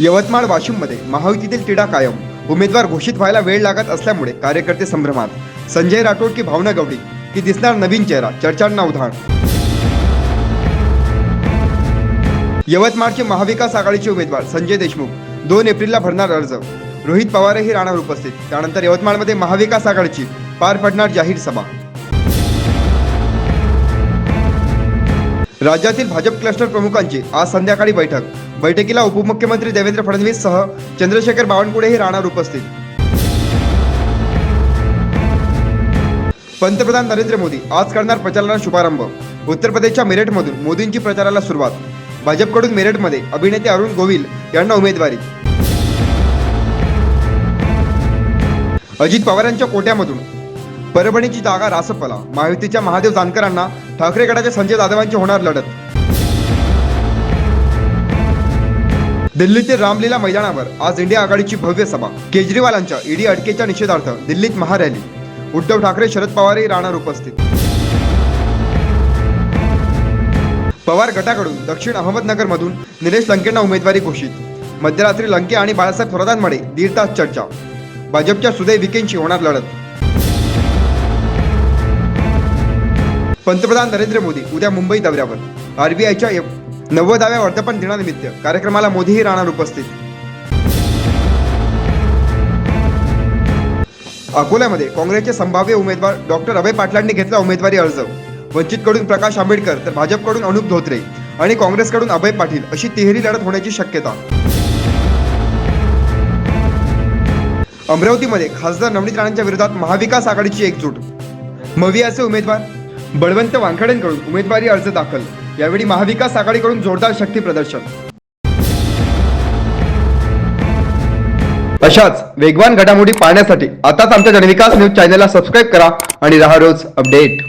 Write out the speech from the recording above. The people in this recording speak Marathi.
यवतमाळ वाशिममध्ये महायुतीतील तिढा कायम. उमेदवार घोषित व्हायला वेळ लागत असल्यामुळे कार्यकर्ते संभ्रमात. संजय राठोड की भावना गवडी की दिसणार नवीन चेहरा? चर्चांना उधाण. यवतमाळचे महाविकास आघाडीचे उमेदवार संजय देशमुख. दोन एप्रिलला भरणार अर्ज. रोहित पवारही राहणार उपस्थित. त्यानंतर यवतमाळमध्ये महाविकास आघाडीची पार पडणार जाहीर सभा. राज्यातील भाजप क्लस्टर प्रमुखांची आज संध्याकाळी बैठक. बैठकीला उपमुख्यमंत्री देवेंद्र फडणवीस सह चंद्रशेखर बावनकुळेही राहणार उपस्थित. पंतप्रधान नरेंद्र मोदी आज करणार प्रचाराला शुभारंभ. उत्तर प्रदेशच्या मेरठमधून मोदींची प्रचाराला सुरुवात. भाजपकडून मेरठमध्ये अभिनेते अरुण गोविल यांना उमेदवारी. अजित पवार यांच्या कोट्यामधून परभणीची जागा रासपला. महायुतीच्या महादेव जानकरांना ठाकरे गटाच्या संजय जाधवांची होणार लढत. दिल्लीतील रामलीला मैदानावर आज इंडिया आघाडीची भव्य सभा. केजरीवालांच्या ईडी अटकेच्या निषेधार्थ दिल्लीत महारॅली. उद्धव ठाकरे शरद पवारही राहणार उपस्थित. पवार गटाकडून दक्षिण अहमदनगरमधून निलेश लंकेंना उमेदवारी घोषित. मध्यरात्री लंके आणि बाळासाहेब थोरातांमध्ये दीड तास चर्चा. भाजपच्या सुदय विकेंशी होणार लढत. पंतप्रधान नरेंद्र मोदी उद्या मुंबई दौऱ्यावर. आरबीआयच्या नव्वदाव्या वर्धापन दिनानिमित्त कार्यक्रमाला मोदीही राहणार उपस्थित. अकोल्यामध्ये काँग्रेसचे संभाव्य उमेदवार डॉक्टर अभय पाटलांनी घेतला उमेदवारी अर्ज. वंचितकडून प्रकाश आंबेडकर तर भाजपकडून अनुप धोत्रे आणि काँग्रेसकडून अभय पाटील अशी तिहेरी लढत होण्याची शक्यता. अमरावतीमध्ये खासदार नवनीत राणांच्या विरोधात महाविकास आघाडीची एकजूट. मवियाचे उमेदवार बळवंत वानखडेंकडून उमेदवारी अर्ज दाखल. यावेळी महाविकास आघाडीकडून जोरदार शक्ती प्रदर्शन. अशाच वेगवान घडामोडी पाहण्यासाठी आताच आमच्या जनविकास न्यूज चॅनलला सबस्क्राईब करा आणि राहा रोज अपडेट.